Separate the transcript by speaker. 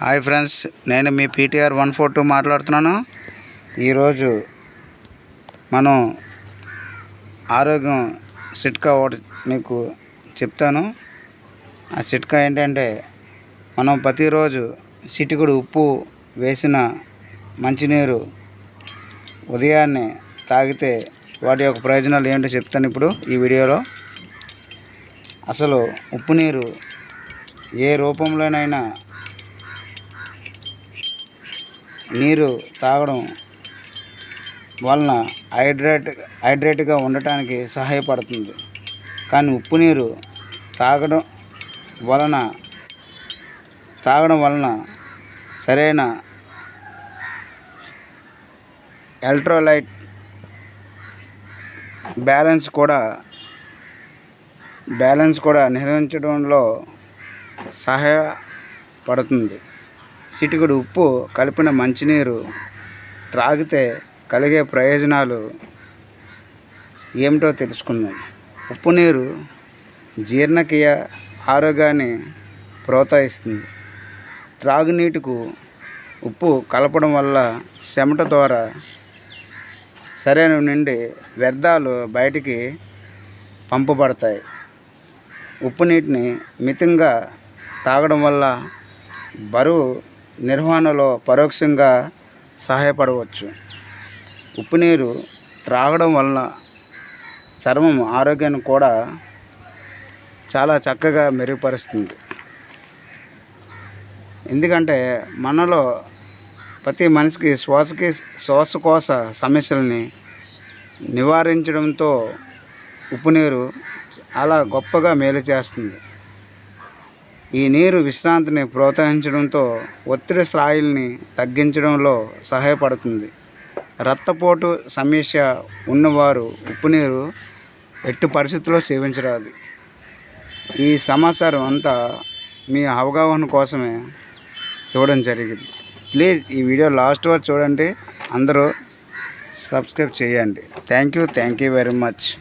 Speaker 1: Hi friends నేను మీ PTR one four two మాట్లాడుతున్నాను. ఈరోజు మనం ఆరోగ్యం సిట్కా ఒకటి మీకు చెప్తాను. ఆ సిట్కా ఏంటంటే మనం ప్రతిరోజు చిటికుడు ఉప్పు వేసిన మంచినీరు ఉదయాన్నే తాగితే వాటి యొక్క ప్రయోజనాలు ఏంటో చెప్తాను ఇప్పుడు ఈ వీడియోలో. అసలు ఉప్పు నీరు ఏ రూపంలోనైనా నీరు తాగడం వలన హైడ్రేట్ హైడ్రేట్గా ఉండటానికి సహాయపడుతుంది. కానీ ఉప్పు నీరు తాగడం వలన తాగడం వలన సరైన ఎలక్ట్రోలైట్ బ్యాలెన్స్ కూడా బ్యాలెన్స్ కూడా నిర్వహించడంలో సహాయపడుతుంది. చిటికెడు ఉప్పు కలిపిన మంచినీరు త్రాగితే కలిగే ప్రయోజనాలు ఏమిటో తెలుసుకుందాం. ఉప్పు నీరు జీర్ణక్రియ ఆరోగ్యాన్ని ప్రోత్సహిస్తుంది. త్రాగునీటికు ఉప్పు కలపడం వల్ల చెమట ద్వారా సరైన నుండి వ్యర్థాలు బయటికి పంపబడతాయి. ఉప్పు నీటిని మితంగా తాగడం వల్ల బరువు నిర్వహణలో పరోక్షంగా సహాయపడవచ్చు. ఉప్పు నీరు త్రాగడం వలన చర్మం ఆరోగ్యాన్ని కూడా చాలా చక్కగా మెరుగుపరుస్తుంది. ఎందుకంటే మనలో ప్రతి మనిషికి శ్వాసకి శ్వాసకోశ సమస్యల్ని నివారించడంతో ఉప్పు నీరు చాలా గొప్పగా మేలు చేస్తుంది. ఈ నీరు విశ్రాంతిని ప్రోత్సహించడంతో ఒత్తిడి స్థాయిల్ని తగ్గించడంలో సహాయపడుతుంది. రక్తపోటు సమస్య ఉన్నవారు ఉప్పు నీరు ఎట్టి పరిస్థితుల్లో సేవించరాదు. ఈ సమాచారం అంతా మీ అవగాహన కోసమే ఇవ్వడం జరిగింది. ప్లీజ్ ఈ వీడియో లాస్ట్ వరకు చూడండి. అందరూ సబ్స్క్రైబ్ చేయండి. Thank you. Thank you very much.